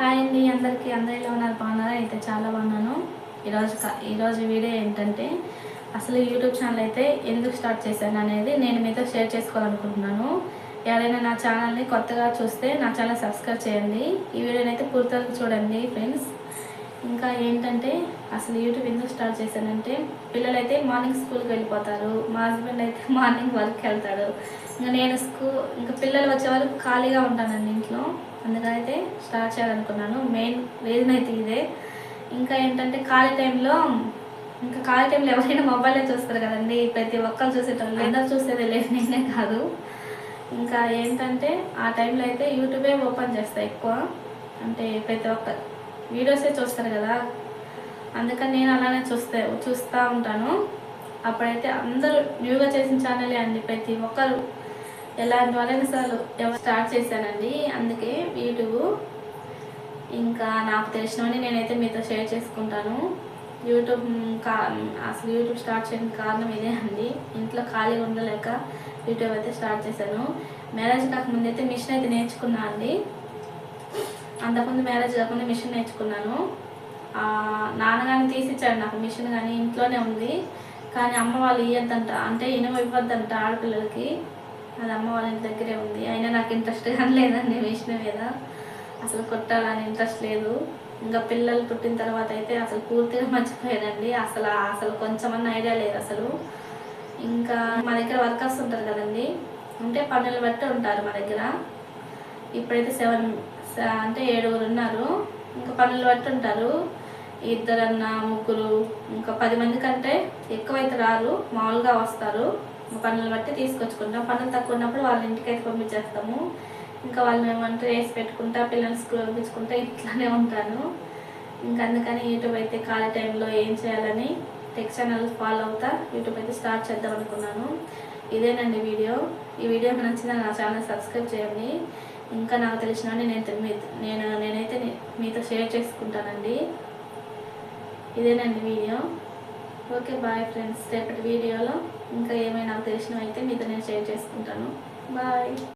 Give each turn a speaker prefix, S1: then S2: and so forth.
S1: Hi అండి అందరికీ అందరిలో ఎలా ఉన్నారు బాగున్నారా? అయితే చాలా బాగున్నాను. ఈరోజు ఈరోజు వీడియో ఏంటంటే అసలు యూట్యూబ్ ఛానల్ అయితే ఎందుకు స్టార్ట్ చేశాను అనేది నేను మీతో షేర్ చేసుకోవాలనుకుంటున్నాను. ఎవరైనా నా ఛానల్ని కొత్తగా చూస్తే నా ఛానల్ సబ్స్క్రైబ్ చేయండి. ఈ వీడియోని అయితే చూడండి ఫ్రెండ్స్. ఇంకా ఏంటంటే అసలు యూట్యూబ్ ఎందుకు స్టార్ట్ చేశానంటే పిల్లలైతే మార్నింగ్ స్కూల్కి వెళ్ళిపోతారు. మా హస్బెండ్ అయితే మార్నింగ్ వర్క్కి వెళ్తాడు. ఇంకా నేను స్కూల్ ఇంకా పిల్లలు వచ్చే వరకు ఖాళీగా ఉంటానండి ఇంట్లో. అందుకని అయితే స్టార్ట్ చేయాలనుకున్నాను. మెయిన్ రీజన్ అయితే ఇదే. ఇంకా ఏంటంటే ఖాళీ టైంలో ఇంకా ఖాళీ టైంలో ఎవరైనా మొబైలే చూస్తారు కదండి. ప్రతి ఒక్కరు చూసేటోళ్ళు. అందరు చూసేది లేదు నేనే కాదు. ఇంకా ఏంటంటే ఆ టైంలో అయితే యూట్యూబే ఓపెన్ చేస్తాయి ఎక్కువ. అంటే ప్రతి ఒక్క వీడియోసే చూస్తారు కదా. అందుకని నేను అలానే చూస్తే చూస్తూ ఉంటాను. అప్పుడైతే అందరూ న్యూగా చేసిన ఛానలే అండి. ప్రతి ఒక్కరు ఎలాంటి వాళ్ళైనా అసలు ఎవరు స్టార్ట్ చేశానండి అందుకే యూట్యూబ్ ఇంకా నాకు తెలిసినవని నేనైతే మీతో షేర్ చేసుకుంటాను. యూట్యూబ్ కా అసలు యూట్యూబ్ స్టార్ట్ చేయడానికి కారణం ఇదే అండి. ఇంట్లో ఖాళీగా ఉండలేక యూట్యూబ్ అయితే స్టార్ట్ చేశాను. మ్యారేజ్ కాకముందు అయితే మిషన్ అయితే నేర్చుకున్నా అండి. అంతకుముందు మ్యారేజ్ కాకుండా మిషన్ నేర్చుకున్నాను. నాన్నగారిని తీసిచ్చాడు నాకు మిషన్ కానీ ఇంట్లోనే ఉంది. కానీ అమ్మ వాళ్ళు ఇవ్వద్దంట అంటే ఇనుమ ఇవ్వద్దంట ఆడపిల్లలకి. అది అమ్మ వాళ్ళ ఇంటి దగ్గరే ఉంది. అయినా నాకు ఇంట్రెస్ట్ కానీ లేదండి వేసిన మీద. అసలు కొట్టాలని ఇంట్రెస్ట్ లేదు. ఇంకా పిల్లలు పుట్టిన తర్వాత అయితే అసలు పూర్తిగా మర్చిపోయానండి. అసలు అసలు కొంచెమన్నా ఐడియా లేదు అసలు. ఇంకా మా దగ్గర వర్కర్స్ ఉంటారు కదండి. అంటే పనులు బట్టి ఉంటారు మా దగ్గర. ఇప్పుడైతే సెవెన్ అంటే ఏడుగురు ఉన్నారు. ఇంకా పనులు బట్టి ఉంటారు. ఇద్దరన్నా ముగ్గురు ఇంకా పది మంది కంటే ఎక్కువైతే రారు. మామూలుగా వస్తారు. పనులు బట్టి తీసుకొచ్చుకుంటాం. పనులు తక్కువ ఉన్నప్పుడు వాళ్ళ ఇంటికి అయితే పంపించేస్తాము. ఇంకా వాళ్ళు ఏమంటే వేసి పెట్టుకుంటా పిల్లల్ని స్కూల్ పంపించుకుంటా ఇట్లానే ఉంటాను. ఇంకా అందుకని యూట్యూబ్ అయితే ఖాళీ టైంలో ఏం చేయాలని టెక్ ఛానల్ ఫాలో అవుతా యూట్యూబ్ అయితే స్టార్ట్ చేద్దాం అనుకున్నాను. ఇదేనండి వీడియో. ఈ వీడియో నచ్చిన నా ఛానల్ సబ్స్క్రైబ్ చేయండి. ఇంకా నాకు తెలిసిన నేను నేను నేనైతే మీతో షేర్ చేసుకుంటానండి. ఇదేనండి వీడియో. Okay bye friends. రేపటి వీడియోలో ఇంకా ఏమైనా తెలిసినవి అయితే మీతో నేను షేర్ చేసుకుంటాను. బాయ్.